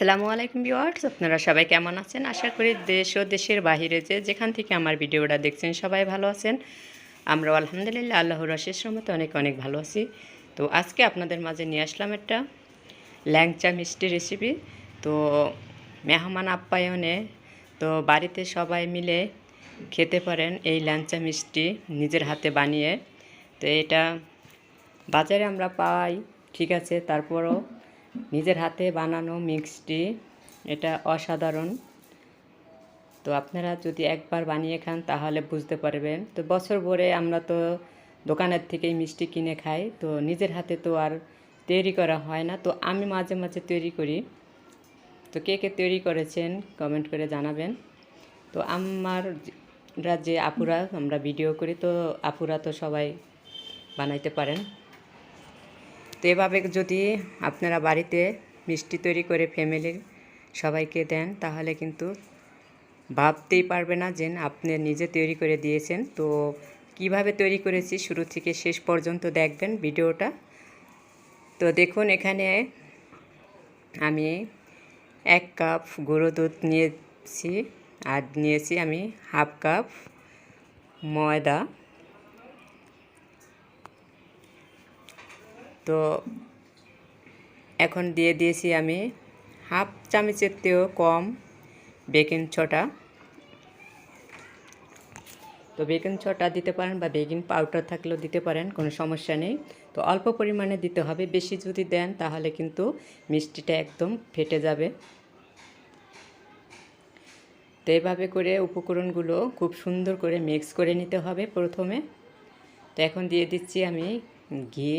আসসালামু আলাইকুম ভিউয়ার্স, আপনারা সবাই কেমন আছেন? আশা করি দেশ ও দেশের বাহিরে যে যেখান থেকে আমার ভিডিওটা দেখছেন সবাই ভালো আছেন। আমরা আলহামদুলিল্লাহ আল্লাহর আশিস রহমতে অনেক অনেক ভালো আছি। তো আজকে আপনাদের মাঝে নিয়ে আসলাম একটা ল্যাংচা মিষ্টি রেসিপি তো মেহমান আপ্যায়নে তো বাড়িতে সবাই মিলে খেতে পারেন এই ল্যাংচা মিষ্টি নিজের হাতে বানিয়ে। তো এটা বাজারে আমরা পাই, ঠিক আছে, তারপরও নিজের হাতে বানানো মিক্সটি, এটা অসাধারণ। তো আপনারা যদি একবার বানিয়ে খান, তাহলে বুঝতে পারবেন। তো বছর ভরে আমরা তো দোকানের থেকেই মিষ্টি কিনে খাই, তো নিজের হাতে তো আর তৈরি করা হয় না। তো আমি মাঝে মাঝে তৈরি করি। তো কে কে তৈরি করেছেন কমেন্ট করে জানাবেন। তো আমার যে আপুরা, আমরা ভিডিও করি, তো আপুরা তো সবাই বানাইতে পারেন। তো এভাবে যদি আপনারা বাড়িতে মিষ্টি তৈরি করে ফ্যামিলির সবাইকে দেন, তাহলে কিন্তু ভাবতেই পারবে না যে আপনি নিজে তৈরি করে দিয়েছেন। তো কীভাবে তৈরি করেছি শুরু থেকে শেষ পর্যন্ত দেখবেন ভিডিওটা। তো দেখুন, এখানে আমি এক কাপ গুঁড়ো দুধ নিয়েছি। আর নিয়েছি আমি হাফ কাপ ময়দা। তো এখন দিয়ে দিয়েছি আমি হাফ চামচের তেও কম বেকিং ছটা তো বেকিং ছটা দিতে পারেন বা বেকিং পাউডার থাকলেও দিতে পারেন, কোনো সমস্যা নেই। তো অল্প পরিমাণে দিতে হবে, বেশি যদি দেন তাহলে কিন্তু মিষ্টিটা একদম ফেটে যাবে। তো এভাবে করে উপকরণগুলো খুব সুন্দর করে মিক্স করে নিতে হবে প্রথমে। তো এখন দিয়ে দিচ্ছি আমি ঘি।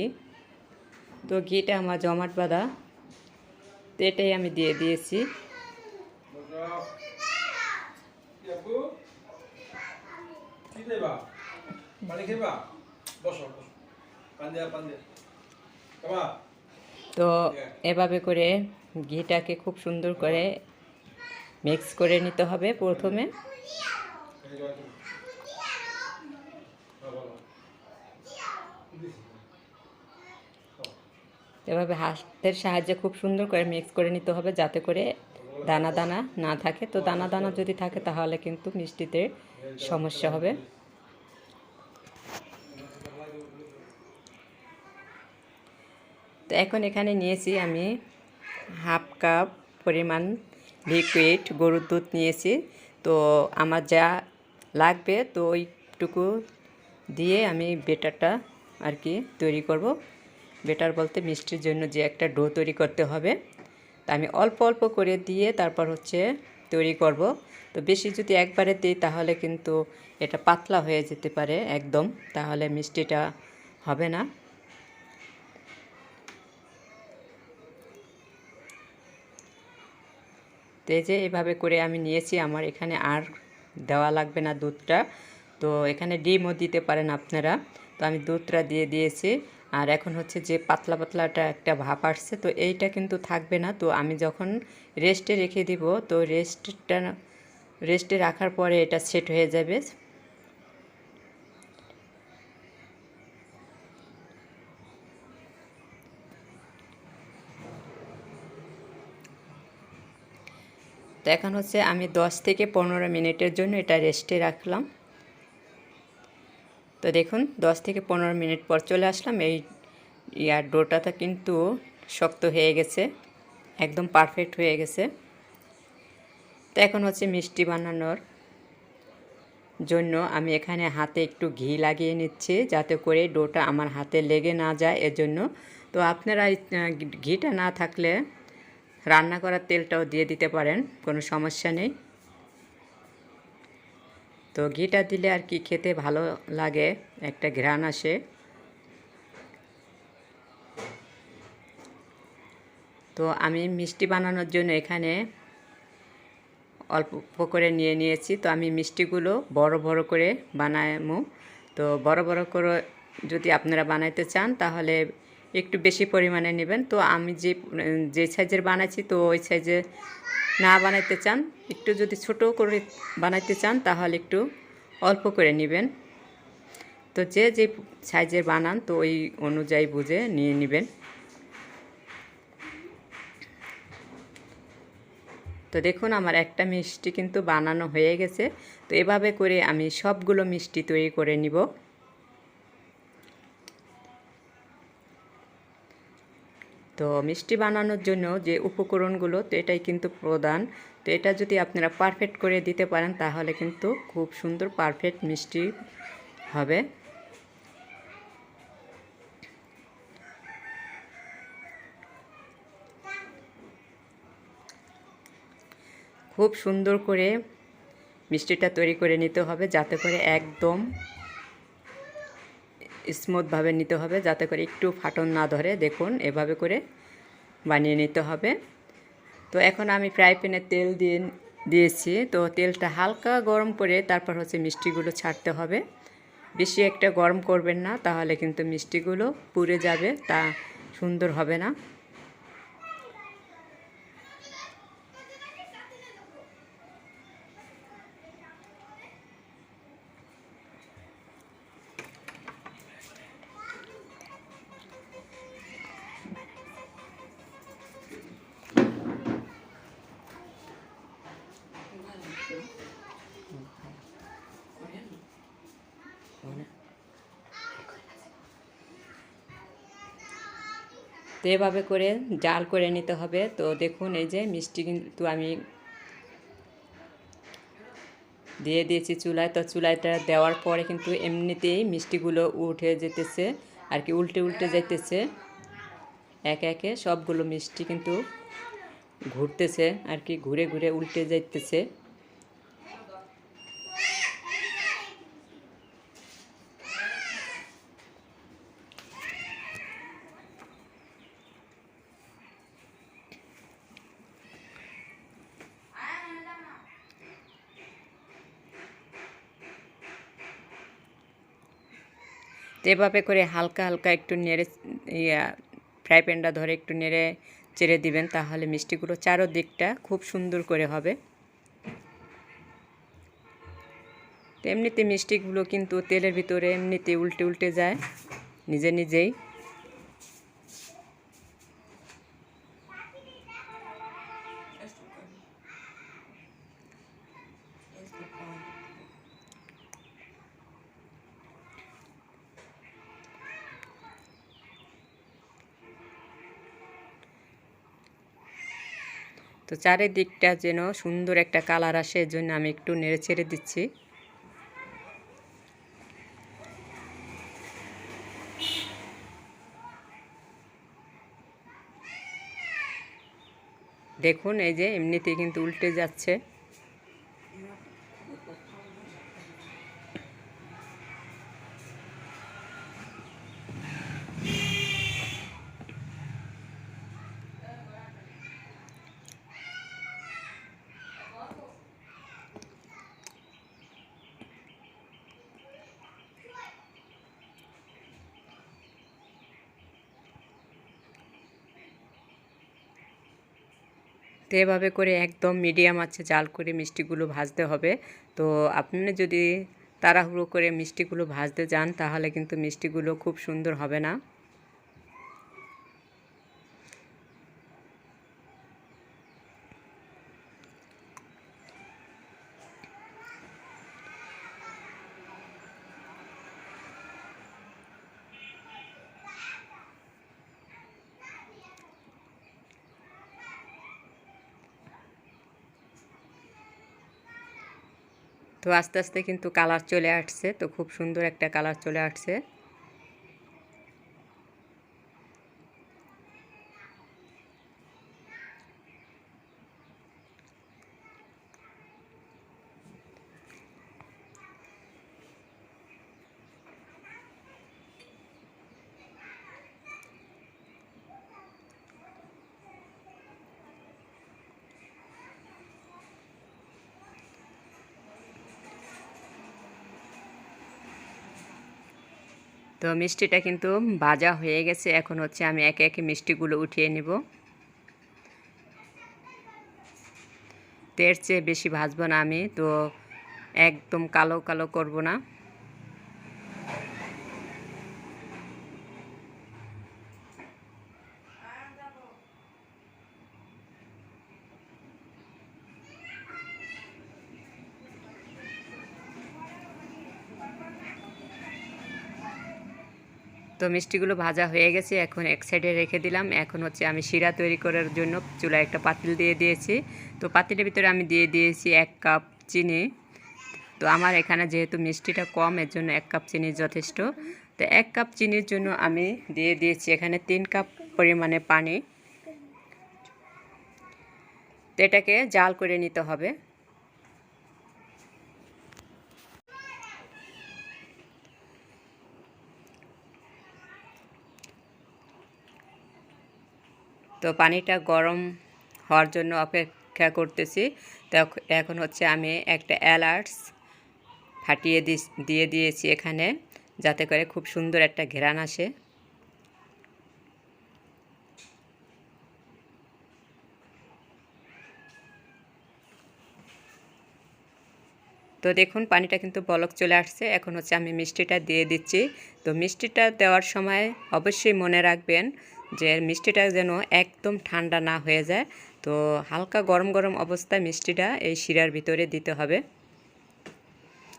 তো ঘিটা আমার জমাট বাঁধা, তো এটাই আমি দিয়ে দিয়েছি। তো এভাবে করে ঘিটাকে খুব সুন্দর করে মিক্স করে নিতে হবে প্রথমে। এভাবে হাতের সাহায্যে খুব সুন্দর করে মিক্স করে নিতে হবে যাতে করে দানা দানা না থাকে। তো দানা দানা যদি থাকে তাহলে কিন্তু মিষ্টিতে সমস্যা হবে। তো এখন এখানে নিয়েছি আমি হাফ কাপ পরিমাণ লিকুইড গরুর দুধ নিয়েছি। তো আমার যা লাগবে তো ওইটুকু দিয়ে আমি বেটারটা আর কি তৈরি করব। বেটার বলতে মিষ্টির জন্য যে একটা ডো তৈরি করতে হবে। তা আমি অল্প অল্প করে দিয়ে তারপর হচ্ছে তৈরি করব। তো বেশি যদি একবারে দিই তাহলে কিন্তু এটা পাতলা হয়ে যেতে পারে একদম। তাহলে মিষ্টিটা হবে না। তো যে এভাবে করে আমি নিয়েছি, আমার এখানে আর দেওয়া লাগবে না দুধটা। তো এখানে ডিমও দিতে পারেন আপনারা। তো আমি দুধটা দিয়ে দিয়েছি। আর এখন হচ্ছে যে পাতলা পাতলাটা একটা ভাপ আসছে, তো এইটা কিন্তু থাকবে না। তো আমি যখন রেস্টে রেখে দিব, তো রেস্টটা রেস্টে রাখার পরে এটা সেট হয়ে যাবে। তো এখন হচ্ছে আমি 10 থেকে পনেরো মিনিটের জন্য এটা রেস্টে রাখলাম। তো দেখুন 10 থেকে পনেরো মিনিট পর চলে আসলাম। এই ইয়ার ডোটাটা কিন্তু শক্ত হয়ে গেছে, একদম পারফেক্ট হয়ে গেছে। তো এখন হচ্ছে মিষ্টি বানানোর জন্য আমি এখানে হাতে একটু ঘি লাগিয়ে নিচ্ছি, যাতে করে ডোটা আমার হাতে লেগে না যায় এজন্য। তো আপনারা ঘিটা না থাকলে রান্না করার তেলটাও দিয়ে দিতে পারেন, কোনো সমস্যা নেই। তো ঘিটা দিলে আর কি খেতে ভালো লাগে, একটা ঘ্রাণ আসে। তো আমি মিষ্টি বানানোর জন্য এখানে অল্প করে নিয়ে নিয়েছি, তো আমি মিষ্টিগুলো বড় বড় করে বানাবো তো বড় বড় করে যদি আপনারা বানাইতে চান, তাহলে একটু বেশি পরিমাণে নেবেন। তো আমি যে যে সাইজের বানাইছি, তো ওই সাইজে না বানাইতে চান, একটু যদি ছোট করে বানাইতে চান, তাহলে একটু অল্প করে নেবেন। তো যে যে সাইজের বানান, তো ওই অনুযায়ী বুঝে নিয়ে নেবেন। তো দেখুন, আমার একটা মিষ্টি কিন্তু বানানো হয়ে গেছে। তো এভাবে করে আমি সবগুলো মিষ্টি তৈরি করে নিব। তো মিষ্টি বানানোর জন্য যে উপকরণগুলো, তো এটাই কিন্তু প্রধান। তো এটা যদি আপনারা পারফেক্ট করে দিতে পারেন, তাহলে কিন্তু খুব সুন্দর পারফেক্ট মিষ্টি হবে। খুব সুন্দর করে মিষ্টিটা তৈরি করে নিতে হবে, যাতে করে একদম স্মুথভাবে নিতে হবে যাতে করে একটু ফাটন না ধরে। দেখুন, এভাবে করে বানিয়ে নিতে হবে। তো এখন আমি ফ্রাই প্যানে তেল দিয়ে দিয়েছি। তো তেলটা হালকা গরম করে তারপর হচ্ছে মিষ্টিগুলো ছাড়তে হবে। বেশি একটা গরম করবেন না, তাহলে কিন্তু মিষ্টিগুলো পুড়ে যাবে, তা সুন্দর হবে না। তো এভাবে করে জাল করে নিতে হবে। তো দেখুন, এই যে মিষ্টি কিন্তু আমি দিয়ে দিয়েছি চুলায়। তো চুলাইটা দেওয়ার পরে কিন্তু এমনিতেই মিষ্টিগুলো উঠে যেতেছে, আর কি উল্টে উল্টে যাইতেছে। একে একে সবগুলো মিষ্টি কিন্তু ঘুরতেছে, আর কি ঘুরে ঘুরে উল্টে যাইতেছে। এভাবে করে হালকা হালকা একটু নেড়ে, ইয়া, ফ্রাই প্যানটা ধরে একটু নেড়ে চেড়ে দিবেন, তাহলে মিষ্টিগুলো চারোদিকটা খুব সুন্দর করে হবে। এমনিতে মিষ্টিগুলো কিন্তু তেলের ভিতরে এমনিতে উল্টে উল্টে যায়, নিজে নিজেই। তো চারিদিকটা যেন সুন্দর একটা কালার আসে এর জন্য আমি একটু নেড়ে ছেড়ে দিচ্ছি। দেখুন, এই যে এমনিতেই কিন্তু উল্টে যাচ্ছে। তো এভাবে করে একদম মিডিয়াম আছে, জাল করে মিষ্টিগুলো ভাজতে হবে। তো আপনি যদি তাড়াহুড়ো করে মিষ্টিগুলো ভাজতে যান, তাহলে কিন্তু মিষ্টিগুলো খুব সুন্দর হবে না। তো আস্তে আস্তে কিন্তু কালার চলে আসছে তো খুব সুন্দর একটা কালার চলে আসছে। তো মিষ্টিটা কিন্তু ভাজা হয়ে গেছে। এখন হচ্ছে আমি একে একে মিষ্টিগুলো উঠিয়ে নেব। তের চেয়ে বেশি ভাজবো না আমি, তো একদম কালো কালো করব না। তো মিষ্টিগুলো ভাজা হয়ে গেছে, এখন এক সাইডে রেখে দিলাম। এখন হচ্ছে আমি শিরা তৈরি করার জন্য চুলায় একটা পাতিল দিয়ে দিয়েছি। তো পাতিলের ভিতরে আমি দিয়ে দিয়েছি এক কাপ চিনি। তো আমার এখানে যেহেতু মিষ্টিটা কম, এর জন্য এক কাপ চিনি যথেষ্ট। তো এক কাপ চিনির জন্য আমি দিয়ে দিয়েছি এখানে তিন কাপ পরিমাণে পানি। তো এটাকে জাল করে নিতে হবে। তো পানিটা গরম হওয়ার জন্য অপেক্ষা করতেছি। তো এখন হচ্ছে আমি একটা অ্যালার্টস ফাটিয়ে দিয়ে দিয়েছি এখানে, যাতে করে খুব সুন্দর একটা ঘেরান আসে। তো দেখুন, পানিটা কিন্তু বলক চলে আসছে। এখন হচ্ছে আমি মিষ্টিটা দিয়ে দিচ্ছি। তো মিষ্টিটা দেওয়ার সময় অবশ্যই মনে রাখবেন যে মিষ্টিটা যেন একদম ঠান্ডা না হয়ে যায়। তো হালকা গরম গরম অবস্থায় মিষ্টিটা এই শিরার ভিতরে দিতে হবে।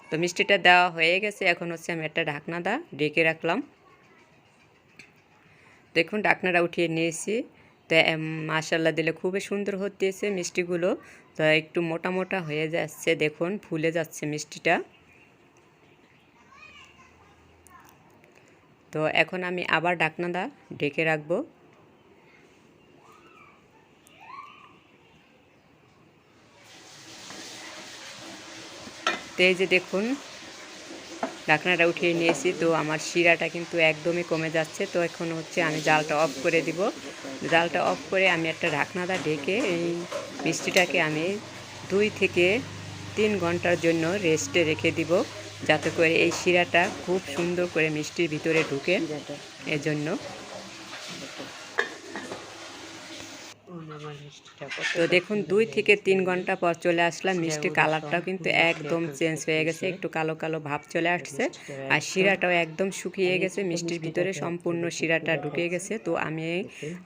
তো মিষ্টিটা দেওয়া হয়ে গেছে। এখন হচ্ছে আমি একটা ঢাকনা দা ডেকে রাখলাম। দেখুন, ঢাকনাটা উঠিয়ে নিয়েছি। তো মাশাল্লাহ দিলে খুবই সুন্দর হতেছে মিষ্টিগুলো। তো একটু মোটা মোটা হয়ে যাচ্ছে। দেখুন, ফুলে যাচ্ছে মিষ্টিটা। তো এখন আমি আবার ডাকনাদা ডেকে রাখব। তো যে দেখুন, ঢাকনাটা উঠিয়ে নিয়েছি, তো আমার শিরাটা কিন্তু একদমই কমে যাচ্ছে। তো এখন হচ্ছে আমি জালটা অফ করে দিব। জালটা অফ করে আমি একটা ঢাকনাটা ঢেকে এই মিষ্টিটাকে আমি দুই থেকে তিন ঘণ্টার জন্য রেস্টে রেখে দিব। যাতে করে এই শিরাটা খুব সুন্দর করে মিষ্টির ভিতরে ঢুকে। এজন্য। তো দেখুন দুই থেকে তিন ঘণ্টা পর চলে আসলাম মিষ্টির কালারটাও কিন্তু একদম চেঞ্জ হয়ে গেছে একটু কালো কালো ভাব চলে আসছে। আর শিরাটাও একদম শুকিয়ে গেছে মিষ্টির ভিতরে সম্পূর্ণ শিরাটা ঢুকে গেছে। তো আমি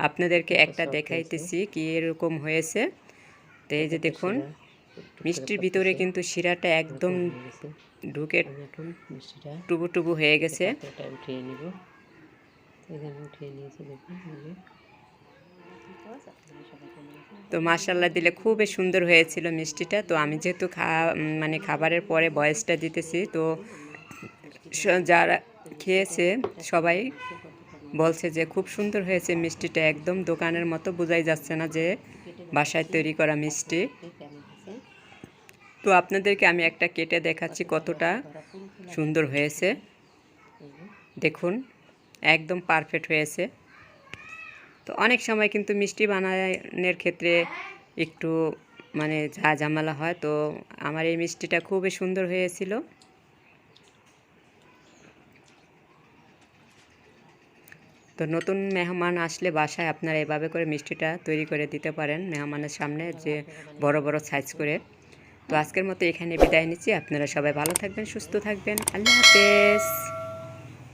আপনাদেরকে একটা দেখাইতেছি কি এরকম হয়েছে। তো এই যে দেখুন মিষ্টির ভিতরে কিন্তু শিরাটা একদম ঢুকে টুবু টুবু হয়ে গেছে। এটা উঠিয়ে নিব। এখানে উঠিয়ে নিয়েছি দেখুন তো মাসাল্লাহ দিলে খুবই সুন্দর হয়েছিল মিষ্টিটা। তো আমি যেহেতু খা মানে খাবারের পরে বয়সটা দিতেছি তো যারা খেয়েছে সবাই বলছে যে খুব সুন্দর হয়েছে মিষ্টিটা। একদম দোকানের মতো বোঝাই যাচ্ছে না যে বাসায় তৈরি করা মিষ্টি। তো আপনাদেরকে আমি একটা কেটে দেখাচ্ছি কতটা সুন্দর হয়েছে। দেখুন, একদম পারফেক্ট হয়েছে। তো অনেক সময় কিন্তু মিষ্টি বানানোর ক্ষেত্রে একটু মানে ঝা ঝামেলা হয়, তো আমার এই মিষ্টিটা খুবই সুন্দর হয়েছিল। তো নতুন মেহমান আসলে বাসায় আপনারা এভাবে করে মিষ্টিটা তৈরি করে দিতে পারেন মেহমানের সামনে, যে বড় বড় সাইজ করে। তো আজকের মতো এখানে বিদায় নিচ্ছি। আপনারা সবাই ভালো থাকবেন সুস্থ থাকবেন। আল্লাহ হাফেজ।